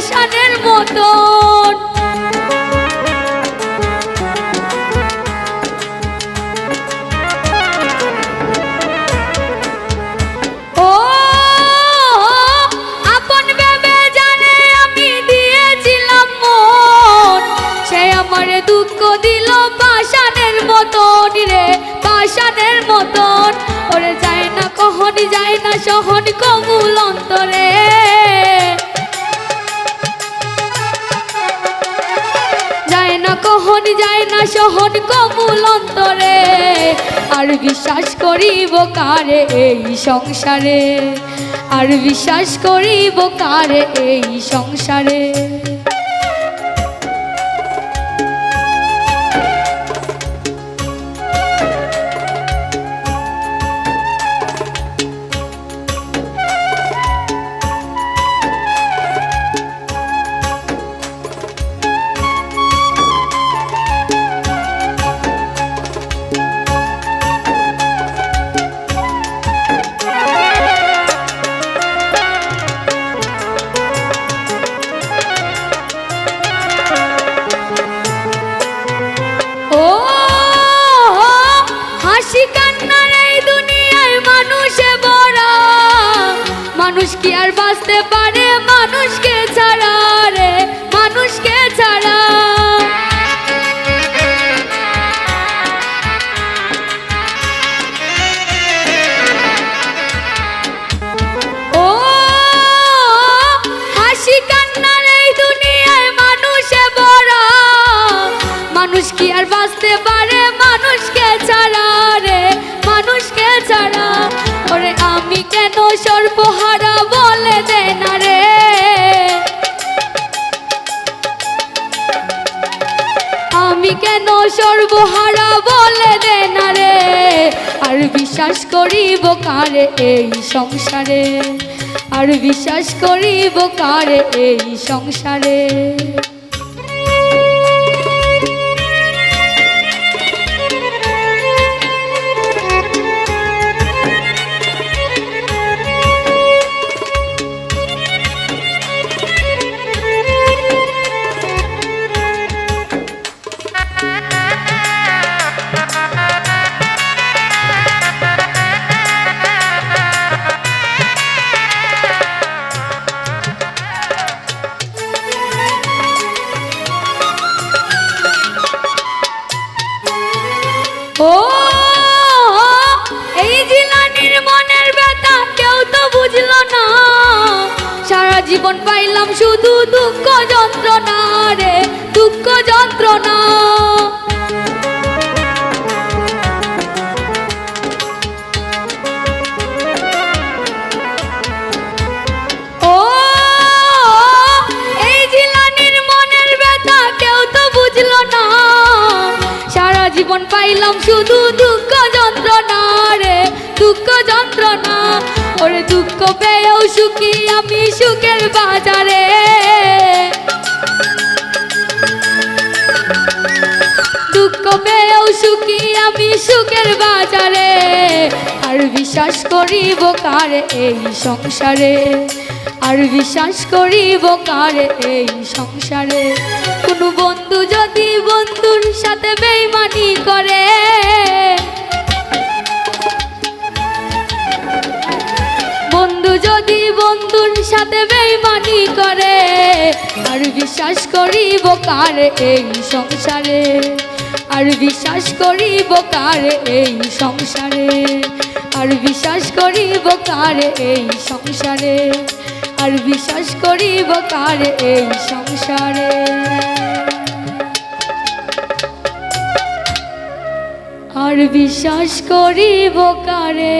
পাষাণের মতন। দুঃখ দিল মতন রে মতন। ওরে যায় না কখন যায় না সহন কমুল অন্তরে। না কখন যায় না সহন কমুল অন্তরে? আর বিশ্বাস করিব কারে এই সংসারে? আর বিশ্বাস করিব কারে এই সংসারে? মানুষ কি আর বাঁচতে পারে? কেন সর্বহারা বলে দে না রে। আমি কেন সর্বহারা বলে দে না রে? আর বিশ্বাস করিব কারে এই সংসারে? আর বিশ্বাস করিব কারে এই সংসারে? জীবন পাইলাম শুধু দুঃখ যন্ত্রণা রে, দুঃখ যন্ত্রণা। জীবন পাইলাম শুধু দুঃখ যন্ত্রণা রে, দুঃখ যন্ত্রণা। ওরে দুঃখ পেয়েও সুখী আমি সুখের বাজারে। দুঃখ পেয়েও সুখী আমি সুখের বাজারে। আর বিশ্বাস করিব কারে এই সংসারে? আর বিশ্বাস করিব কারে এই সংসারে? কোনো বন্ধু যদি বন্ধুর সাথে বেইমানি করে সাথে বেইমানি করে। আর বিশ্বাস করিব কারে এই সংসারে? আর বিশ্বাস করিব কারে এই সংসারে? আর বিশ্বাস করিব কারে এই সংসারে? আর বিশ্বাস করিব কারে এই সংসারে? আর বিশ্বাস করিব কারে